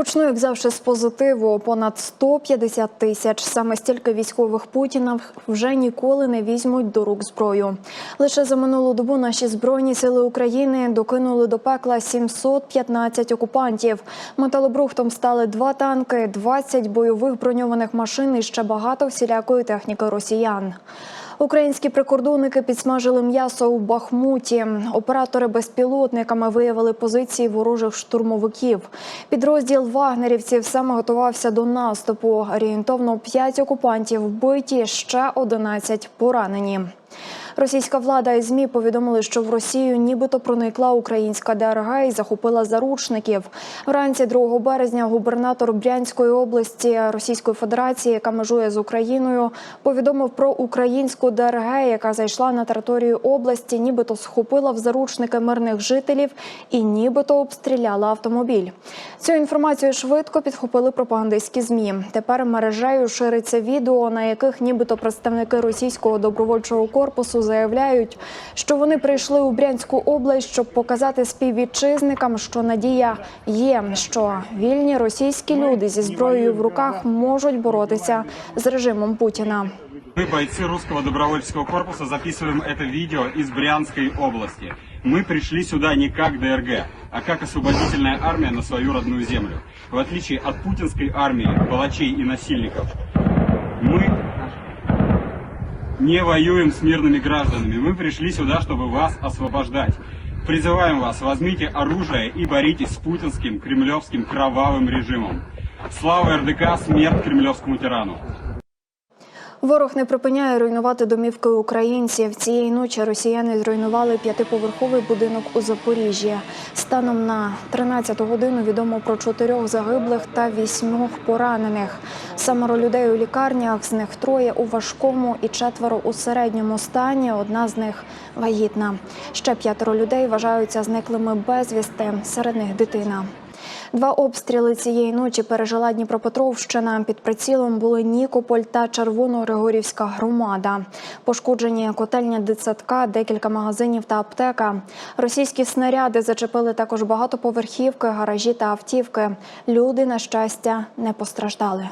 Почну, як завжди, з позитиву. Понад 150 тисяч. Саме стільки військових Путіна вже ніколи не візьмуть до рук зброю. Лише за минулу добу наші збройні сили України докинули до пекла 715 окупантів. Металобрухтом стали два танки, 20 бойових броньованих машин і ще багато всілякої техніки росіян. Українські прикордонники підсмажили м'ясо у Бахмуті. Оператори безпілотниками виявили позиції ворожих штурмовиків. Підрозділ вагнерівців саме готувався до наступу. Орієнтовно 5 окупантів вбиті, ще 11 поранені. Російська влада і змі повідомили, що в Росію нібито проникла українська ДРГ і захопила заручників. Вранці 2 березня губернатор Брянської області Російської Федерації, яка межує з Україною, повідомив про українську ДРГ, яка зайшла на територію області, нібито схопила в заручники мирних жителів і нібито обстріляла автомобіль. Цю інформацію швидко підхопили пропагандистські змі. Тепер мережею шириться відео, на яких нібито представники російського добровольчого корпусу заявляють, що вони прийшли у Брянську область, щоб показати співвітчизникам, що надія є, що вільні російські люди зі зброєю в руках можуть боротися з режимом Путіна. Мы, бойцы русского добровольческого корпуса, записываем это видео из Брянской области. Мы пришли сюда не как ДРГ, а как освободительная армия на свою родную землю. В отличие от путинской армии, палачей и насильников, мы Не воюем с мирными гражданами. Мы пришли сюда, чтобы вас освобождать. Призываем вас, возьмите оружие и боритесь с путинским, кремлевским, кровавым режимом. Слава РДК, смерть кремлевскому тирану. Ворог не припиняє руйнувати домівки українців. Цієї ночі росіяни зруйнували п'ятиповерховий будинок у Запоріжжі. Станом на 13 годину відомо про чотирьох загиблих та вісьмох поранених. Семеро людей у лікарнях, з них троє у важкому і четверо у середньому стані. Одна з них вагітна. Ще п'ятеро людей вважаються зниклими безвісти. Серед них дитина. Два обстріли цієї ночі пережила Дніпропетровщина. Під прицілом були Нікополь та Червоно-Ригорівська громада. Пошкоджені котельня дитсадка, декілька магазинів та аптека. Російські снаряди зачепили також багатоповерхівки, гаражі та автівки. Люди, на щастя, не постраждали.